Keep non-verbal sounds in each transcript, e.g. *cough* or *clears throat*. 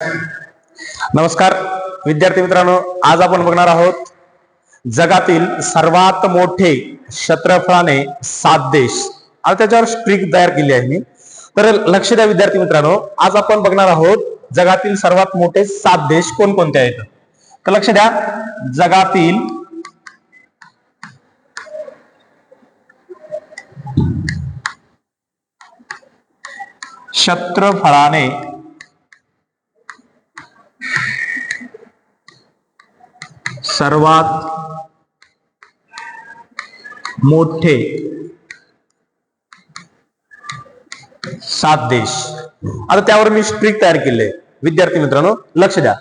नमस्कार विद्यार्थी मित्रांनो आज आपण बघणार आहोत जगातील सर्वात मोठे क्षेत्रफळाने सात देश. आणि त्याच्यावर स्ट्रिक तयार केली आहे मी. तर लक्ष द्या विद्यार्थी मित्रांनो आज आपण बघणार आहोत जगातील सर्वात मोठे सात देश कोणकोणते आहेत? तर लक्ष द्या जगातील क्षेत्रफळाने सर्वात मोठे सात देश. आता त्यावर मी स्ट्रिक तयार केले. विद्यार्थी मित्रांनो लक्ष द्या.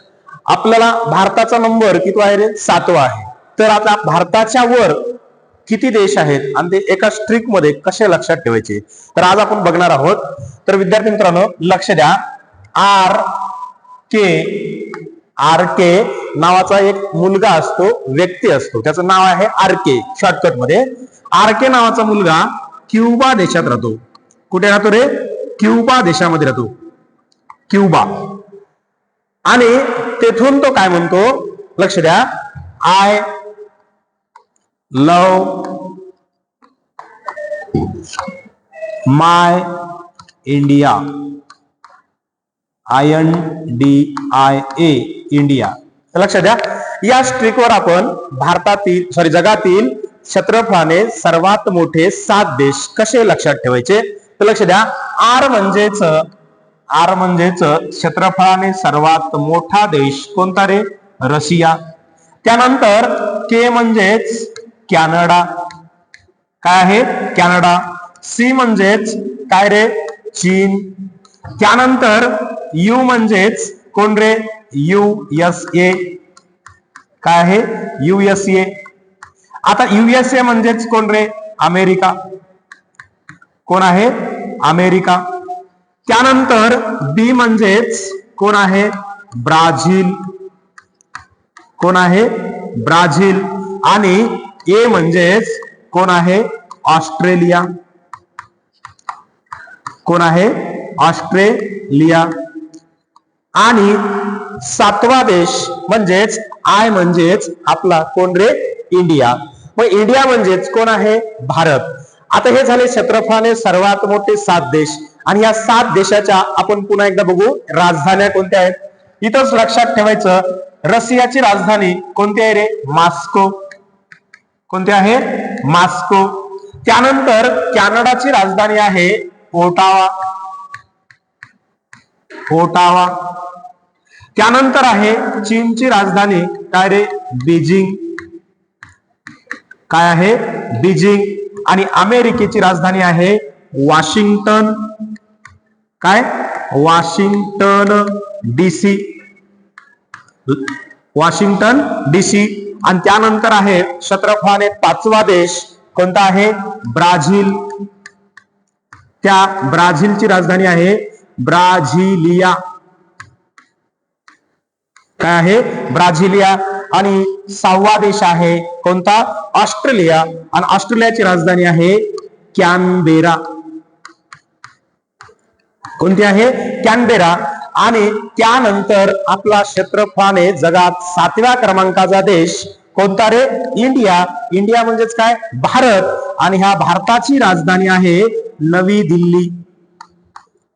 आपल्याला भारताचा नंबर किती आहे रे? सातवा आहे. तर आता भारताच्या वर किती देश आहेत? आणि ते एका स्ट्रिकमध्ये कसे लक्षात ठेवायचे? तर आज आपण बघणार आहोत. तर विद्यार्थी मित्रांनो लक्ष द्या. आर के आर के नावाचा एक मुलगा असतो व्यक्ती असतो. त्याचं नाव आहे आर के शॉर्टकटमध्ये. आर के नावाचा मुलगा क्युबा देशात राहतो. कुठे राहतो रे? क्युबा देशामध्ये राहतो. क्युबा. आणि तेथून तो काय म्हणतो? लक्ष द्या. I love my India I N D I A India तर द्या. या स्ट्रिकवर आपण भारतातील सॉरी जगातील क्षेत्रफळाने सर्वात मोठे सात देश कसे लक्षात ठेवायचे? तर लक्ष द्या. आर म्हणजेच आर म्हणजेच क्षेत्रफळाने सर्वात मोठा देश कोणता रे? रशिया. त्यानंतर के म्हणजेच कॅनडा. काय आहे? कॅनडा. सी म्हणजेच काय रे? चीन. त्यानंतर यू म्हणजेच कोण रे? युएसए काय आहे? युएसए आता युएसए म्हणजेच कोण रे? अमेरिका. कोण आहे? अमेरिका. त्यानंतर बी म्हणजेच कोण आहे? ब्राझील. कोण आहे? ब्राझील. आणि ए म्हणजेच कोण आहे? ऑस्ट्रेलिया. कोण आहे? ऑस्ट्रेलिया. आणि सातवा देश म्हणजेच आय म्हणजेच आपला कोण रे? इंडिया. मग इंडिया म्हणजेच कोण आहे? भारत. आता हे झाले क्षेत्रफळाने सर्वात मोठे सात देश. आणि या सात देशाच्या आपण पुन्हा एकदा बघू राजधान्या कोणत्या आहेत? इथंच लक्षात ठेवायचं रशियाची राजधानी कोणती आहे रे? मास्को. कोणती आहे? मास्को. त्यानंतर कॅनडाची राजधानी आहे ओटावा. ओटावा. त्यानंतर आहे चीनची राजधानी काय रे? बीजिंग. काय आहे? बीजिंग. आणि अमेरिकेची राजधानी आहे वॉशिंग्टन. काय? वॉशिंग्टन डीसी वॉशिंग्टन डीसी आणि त्यानंतर आहे क्षेत्रफळाने पाचवा देश कोणता आहे? ब्राझील. त्या ब्राझीलची राजधानी आहे ब्राझिलिया. काय आहे? ब्राझिलिया आणि सहावा देश आहे कोणता? ऑस्ट्रेलिया. आणि ऑस्ट्रेलियाची राजधानी आहे कॅनबेरा. कोणती आहे? कॅनबेरा. आणि त्यानंतर आपला क्षेत्रफळाने जगात सातव्या क्रमांकाचा देश कोणता रे? इंडिया. इंडिया म्हणजेच काय? भारत. आणि ह्या भारताची राजधानी आहे नवी दिल्ली.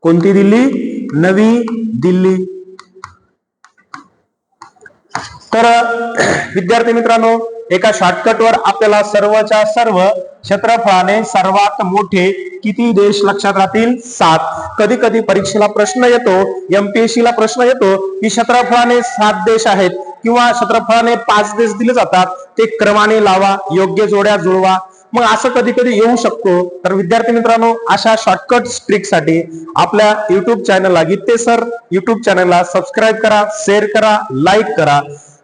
कोणती दिल्ली? नवी दिल्ली. तर *clears throat* विद्यार्थी मित्रांनो एका शॉर्टकटवर आपल्याला सर्वच्या सर्व क्षेत्रफळाने सर्वात मोठे किती देश लक्षात राहतील? सात. कधी कधी परीक्षेला प्रश्न येतो एमपीएससी ला प्रश्न येतो की क्षेत्रफळाने सात देश आहेत किंवा क्षेत्रफळाने पाच देश दिले जातात ते क्रमाने लावा योग्य जोड्या जुळवा. मग असं कधी कधी येऊ शकतो. तर विद्यार्थी मित्रांनो अशा शॉर्टकट ट्रिकसाठी आपल्या युट्यूब चॅनलला गीते सर युट्यूब चॅनलला सबस्क्राईब करा शेअर करा लाईक करा.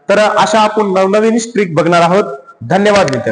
तर अशा आपण नवनवीन स्ट्रीक बघणार आहोत. धन्यवाद मित्र